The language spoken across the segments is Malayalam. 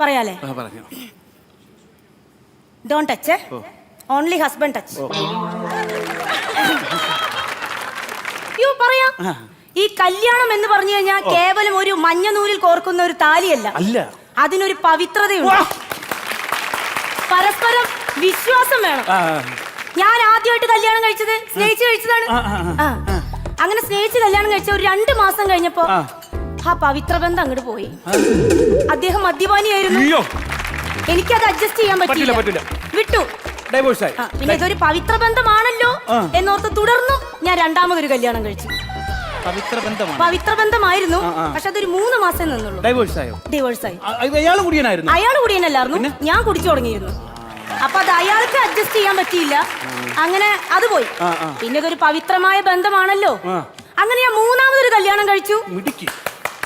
പറയാലേ? Don't touch only husband touch യോ പറയാം. ഈ കല്യാണം എന്ന് പറഞ്ഞു കഴിഞ്ഞാൽ കേവലം ഒരു മഞ്ഞ നൂലിൽ കോർക്കുന്ന ഒരു താലിയല്ല. അല്ല. അതിനൊരു പവിത്രതയുണ്ട്. പരസ്പരം വിശ്വാസം വേണം. ഞാൻ ആദ്യമായിട്ട് കല്യാണം കഴിച്ചത് സ്നേഹിച്ച് കഴിച്ചതാണ്. അങ്ങനെ സ്നേഹിച്ച് കല്യാണം കഴിച്ച ഒരു രണ്ട് മാസം കഴിഞ്ഞപ്പോ ആ. പവിത്ര ബന്ധം അങ്ങോട്ട് പോയി. അദ്ദേഹം മദ്യപാനിയായിരുന്നു. അയ്യോ. എനിക്കത് അഡ്ജസ്റ്റ് ചെയ്യാൻ പറ്റില്ല പറ്റില്ല, വിട്ടു. ഡൈവോഴ്സ് ആയി. ആ, പിന്നെ ഇതൊരു പവിത്ര ബന്ധമാണല്ലോ ആ. എന്നോർത്ത് തുടർന്നു ഞാൻ രണ്ടാമതൊരു കല്യാണം കഴിച്ചു. പവിത്ര ബന്ധമാണ് പവിത്ര ബന്ധമായിരുന്നു ആ. പക്ഷെ അതൊരു മൂന്ന് മാസം നിന്നുള്ളൂ. ഡൈവോഴ്സ് ആയോ? ഡിവോഴ്സ് ആയി. ഇത് കുടിയനായിരുന്നു? അയാൾ കുടിയനല്ലായിരുന്നു. ഞാൻ കുടിച്ചു തുടങ്ങിയിരുന്നു. അപ്പൊ അത് അയാൾക്ക് അഡ്ജസ്റ്റ് ചെയ്യാൻ പറ്റിയില്ല. അങ്ങനെ അത് പോയി. ആ, ആ. പിന്നെ ഇതൊരു പവിത്രമായ ബന്ധമാണല്ലോ. ആ. അങ്ങനെ ഞാൻ മൂന്നാമതൊരു കല്യാണം കഴിച്ചു. മിടുക്കി.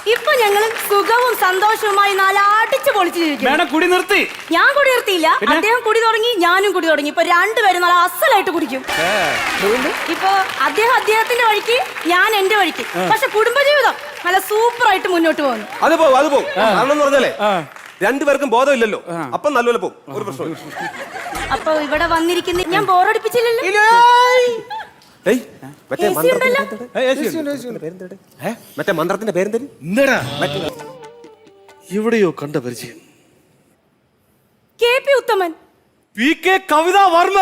ഇപ്പൊ ഞങ്ങൾ സുഖവും സന്തോഷവുമായി നാല് അടിച്ചു പൊളിച്ചു ജീവിക്കുന്നു മേഡം കുടി നിർത്തി. ഞാൻ കുടി നിർത്തിയില്ല. പിന്നെ? അദ്ദേഹം കുടി തുടങ്ങി ഞാനും കുടി തുടങ്ങി. ഇപ്പൊ രണ്ടുപേരും നല്ല അസലായിട്ട് കുടിക്കും. ഇപ്പൊ അദ്ദേഹം അദ്ദേഹത്തിന്റെ വഴിക്ക് ഞാൻ എന്റെ വഴിക്ക്. പക്ഷെ കുടുംബജീവിതം നല്ല സൂപ്പർ ആയിട്ട് മുന്നോട്ട് പോകുന്നു. അത് പോകും അത് പോകും കാരണം എന്ന് പറഞ്ഞാലേ ആ. രണ്ടുപേർക്കും ബോധമില്ലല്ലോ. അപ്പൊ നല്ലപോലെ പോകും ഒരു പ്രശ്നമില്ല അപ്പൊ ഇവിടെ വന്നിരിക്കുന്ന ഞാൻ ബോറടിപ്പിച്ചില്ലല്ലോ? ഏയ് മറ്റേ മന്ത്രത്തിന്റെ. പേരെന്തെടി? ഏ, പേരെന്തെടി? എന്താടാ എവിടെയോ കണ്ട പരിചയം K P Uthaman P K Kavitha Varma.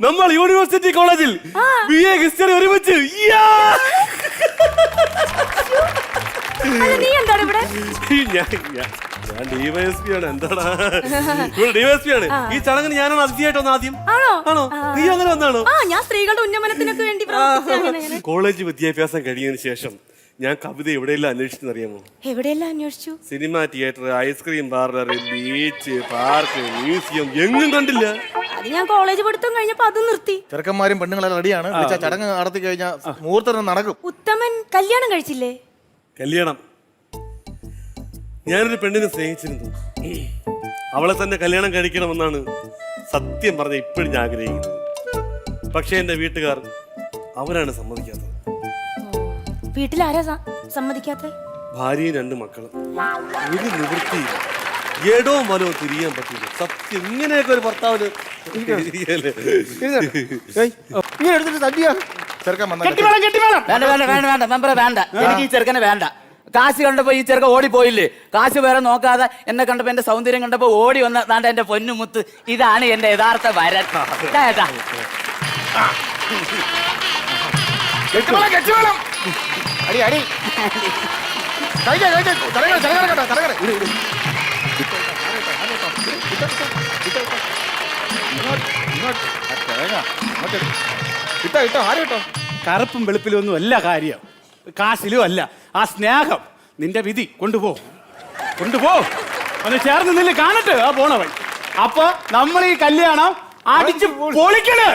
നമ്മൾ യൂണിവേഴ്സിറ്റി കോളേജിൽ ബി എ ഹിസ്റ്ററി ഒരുമിച്ച്! നീ എന്താണ് ഇവിടെ ഞാൻ ഡിവൈഎസ്പി ആണ്. എന്താടാ? ഇവിടെ ഡിവൈഎസ്പി ആണ്. ഈ ചടങ്ങിന് ഞാനാണ് അതിഥിയായിട്ട് വന്ന ആദ്യം. ആണോ? ആണോ? നീ അങ്ങനെ വന്നാണോ? ആ ഞാൻ സ്ത്രീകളുടെ ഉന്നമനത്തിനൊക്കെ വേണ്ടി പ്രവർത്തിച്ച അങ്ങനെ, അങ്ങനെ. കോളേജ് വിദ്യാഭ്യാസം കഴിഞ്ഞതിന് ശേഷം ഞാൻ കവിത എവിടെയെല്ലാം അന്വേഷിച്ചെന്നറിയാമോ എവിടെയെല്ലാം അന്വേഷിച്ചു? Cinema theatre ice cream parlour beach park museum എങ്ങും കണ്ടില്ല. അത് ഞാൻ കോളേജ് പഠിത്തം കഴിഞ്ഞപ്പോ അത് നിർത്തി. ചെറുക്കന്മാരും പെണ്ണുങ്ങളെല്ലാം റെഡിയാണ്. വിളിച്ച ചടങ്ങ് നടത്തി കഴിഞ്ഞാൽ മുഹൂർത്തം നടക്കും. ഉത്തമൻ കല്യാണം കഴിച്ചില്ലേ? കല്യാണം. ഞാനൊരു പെണ്ണിനെ സ്നേഹിച്ചിരുന്നു. അവളെ തന്നെ കല്യാണം കഴിക്കണമെന്നാണ് സത്യം പറഞ്ഞ ഇപ്പോഴും ഞാൻ ആഗ്രഹിക്കുന്നത്. പക്ഷേ എന്റെ വീട്ടുകാർ അവരാണ് സമ്മതിക്കാത്തത്. വീട്ടിലാരാ സ- സമ്മതിക്കാത്തെ ഭാര്യയും രണ്ട് മക്കളും. ഒരു നിവൃത്തിയില്ല. ഏടവും വലവും തിരിയാൻ പറ്റില്ല സത്യം ഇങ്ങനെയൊക്കെ ഒരു ഭർത്താവിന് ചെറുക്കൻ വേണ്ട വേണ്ട വേണ്ട വേണ്ട. മെമ്പറെ വേണ്ട. എനിക്ക് ഈ ചെറുക്കനെ വേണ്ട. കാശ് കണ്ടപ്പോൾ ഈ ചെറുക്കൻ ഓടിപ്പോയില്ലേ? കാശ് വേറെ നോക്കാതെ എന്നെ കണ്ടപ്പോൾ എന്റെ സൗന്ദര്യം കണ്ടപ്പോൾ ഓടി വന്ന താണ്ട എന്റെ പൊന്നുമുത്ത് ഇതാണ് എന്റെ യഥാർത്ഥ വരൻ. അടി അടി. ആരും ഇട്ടോ? കറുപ്പും വെളുപ്പിലും ഒന്നും അല്ല കാര്യം. കാശിലും അല്ല. ആ സ്നേഹം നിന്റെ വിധി കൊണ്ടുപോ. കൊണ്ടുപോ. ഒന്ന് ചേർന്ന് നില്ല് കാണട്ടെ ആ പോണവൻ. അപ്പൊ നമ്മൾ ഈ കല്യാണം അടിച്ച് പൊളിക്കണേ.